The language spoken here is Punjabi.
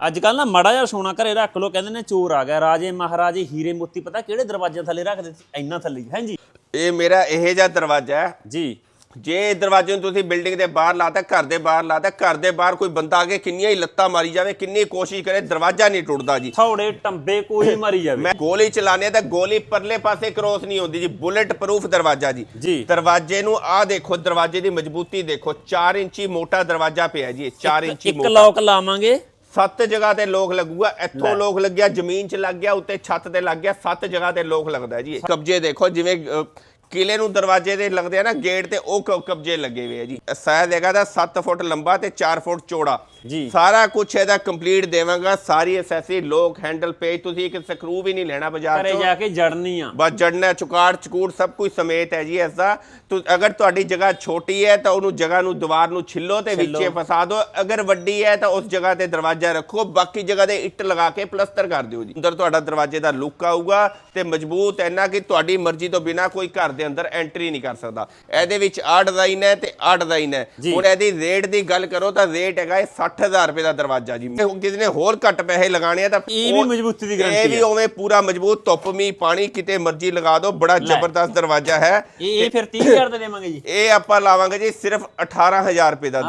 ਅੱਜ ਕੱਲ ਨਾ ਮੜਾ ਜਿਹਾ ਸੋਨਾ ਘਰੇ ਰੱਖ ਲੋ ਕਹਿੰਦੇ ਨੇ ਚੋਰ ਆ ਗਿਆ। ਰਾਜੇ ਮਹਾਰਾਜੇ ਹੀਰੇ ਮੋਤੀ ਪਤਾ ਕਿਹੜੇ ਦਰਵਾਜ਼ਿਆਂ ਥੱਲੇ ਰੱਖਦੇ ਸੀ ਇੰਨਾ ਥੱਲੇ ਹਾਂਜੀ? ਇਹ ਮੇਰਾ ਇਹ ਜਿਹਾ ਦਰਵਾਜ਼ਾ ਹੈ। ਜੀ। ਜੇ ਇਹ ਦਰਵਾਜ਼ੇ ਨੂੰ ਤੁਸੀਂ ਬਿਲਡਿੰਗ ਦੇ ਬਾਹਰ ਲਾਤਾ ਘਰ ਦੇ ਬਾਹਰ ਲਾਤਾ ਘਰ ਦੇ ਬਾਹਰ ਕੋਈ ਬੰਦਾ ਆ ਕੇ ਕਿੰਨੀਆਂ ਹੀ ਲੱਤਾਂ ਮਾਰੀ ਜਾਵੇ ਕਿੰਨੀ ਕੋਸ਼ਿਸ਼ ਕਰੇ ਦਰਵਾਜ਼ਾ ਨਹੀਂ ਟੁੱਟਦਾ ਜੀ। ਥੌੜੇ ਟੰਬੇ ਕੋਈ ਮਾਰੀ ਜਾਵੇ। ਮੈਂ ਗੋਲੀ ਚਲਾਣੇ ਤਾਂ ਗੋਲੀ ਪਰਲੇ ਪਾਸੇ ਕ੍ਰੋਸ ਨਹੀਂ ਹੁੰਦੀ ਜੀ ਬੁਲੇਟ ਪ੍ਰੂਫ ਦਰਵਾਜ਼ਾ ਜੀ। ਜੀ। ਦਰਵਾਜ਼ੇ ਨੂੰ ਆਹ ਦੇਖੋ ਦਰਵਾਜ਼ੇ ਦੀ ਮਜ਼ਬੂਤੀ ਦੇਖੋ 4 ਇੰਚੀ ਮੋਟਾ ਦਰਵਾਜ਼ਾ ਪਿਆ ਜੀ 4 ਇੰਚੀ ਇੱਕ ਮੋਟਾ। ਲੌਕ ਲਾਵਾਂਗੇ। ਸੱਤ ਜਗ੍ਹਾ ਤੇ ਲੋਕ ਲੱਗੂਗਾ ਇੱਥੋਂ। ਲੋਕ ਲੱਗਿਆ ਜ਼ਮੀਨ 'ਚ ਲੱਗ ਗਿਆ ਉੱਤੇ ਛੱਤ ਤੇ ਲੱਗ ਗਿਆ ਸੱਤ ਜਗ੍ਹਾ ਤੇ ਲੋਕ ਲੱਗਦਾ ਜੀ ਕਬਜੇ ਦੇਖੋ ਜਿਵੇਂ ਕਿਲੇ ਨੂੰ ਦਰਵਾਜ਼ੇ ਦੇ ਲੱਗਦੇ ਆ ਨਾ ਗੇਟ ਤੇ ਉਹ ਕ- ਕਬਜੇ ਲੱਗੇ ਹੋਏ ਆ ਜੀ। ਸਾਇਦ ਹੈਗਾ ਦਾ 7 ਫੁੱਟ ਲੰਬਾ ਤੇ 4 ਫੁੱਟ ਚੌੜਾ। ਜੀ। ਸਾਰਾ ਕੁਝ ਇਹਦਾ ਕੰਪਲੀਟ ਦੇਵਾਂਗਾ। ਸਾਰੀ ਐਸੈਸਰੀ ਲੋਕ ਹੈਂਡਲ ਪੇਜ ਤੁਸੀਂ ਇੱਕ ਸਕਰੂ ਵੀ ਨਹੀਂ ਲੈਣਾ ਬਾਜ਼ਾਰ ਘਰੇ ਤੋਂ ਜਾ ਕੇ ਜੜਨੀ ਆ। ਬਸ ਜੜਨਾ ਚੁਕਾੜ ਚਕੂੜ ਸਭ ਕੁਝ ਸਮੇਤ ਹੈ ਜੀ ਐਸਾ ਤੁ ਅਗਰ ਤੁਹਾਡੀ ਜਗ੍ਹਾ ਛੋਟੀ ਹੈ ਤਾਂ ਉਹਨੂੰ ਜਗ੍ਹਾ ਨੂੰ ਦੀਵਾਰ ਨੂੰ ਛਿੱਲੋ ਤੇ। ਵਿੱਚੇ ਫਸਾ ਦਿਓ। ਅਗਰ ਵੱਡੀ ਹੈ ਤਾਂ ਉਸ ਜਗ੍ਹਾ ਤੇ ਦਰਵਾਜ਼ਾ ਰੱਖੋ। ਬਾਕੀ ਜਗ੍ਹਾ ਤੇ ਇੱਟ ਲਗਾ ਕੇ ਪਲਸਤਰ ਕਰ ਦਿਓ ਜੀ। ਅੰਦਰ ਤੁਹਾਡਾ ਦਰਵਾਜ਼ੇ ਦਾ ਲੁੱਕ ਆਊਗਾ ਤੇ ਮਜ਼ਬੂਤ ਇੰਨਾ ਕਿ ਤੁਹਾਡੀ ਮਰਜ਼ੀ ਤੋਂ ਬਿਨਾ ਕੋਈ ਘਰ ਦੇ ਅੰਦਰ ਐਂਟਰੀ ਨਹੀਂ ਕਰ ਸਕਦਾ। ਇਹਦੇ ਵਿੱਚ ਆਹ ਡਿਜ਼ਾਈਨ ਹੈ ਤੇ ਆਹ ਡਿਜ਼ਾਈਨ ਹੈ। ਹੁਣ ਇਹਦੀ ਰੇਟ ਦੀ ਗੱਲ ਕਰੋ ਤਾਂ ਰੇਟ ਹੈਗਾ ਇਹ 60000 ਰੁਪਏ ਦਾ ਦਰਵਾਜ਼ਾ ਜੀ। ਕਿਸੇ ਨੇ ਹੋਰ ਘੱਟ ਪੈਸੇ ਲਗਾਣੇ ਆ ਤਾਂ ਇਹ ਵੀ ਮਜ਼ਬੂਤੀ ਦੀ ਇਹ guarantee ਵੀ ਹੈ। ਉਵੇਂ ਪੂਰਾ ਮਜ਼ਬੂਤ ਧੁੱਪ ਮੀ ਪਾਣੀ ਕਿਤੇ ਮਰਜ਼ੀ ਲਗਾ ਦਿਓ ਬੜਾ ਜ਼ਬਰਦਸਤ ਦਰਵਾਜ਼ਾ ਹੈ। ਇਹ ਇਹ ਫਿਰ 30000 ਦਾ ਦੇਵਾਂਗੇ ਜੀ। ਇਹ ਆਪਾਂ ਲਾਵਾਂਗੇ ਜੀ ਸਿਰਫ 18000 ਰੁਪਏ ਦਾ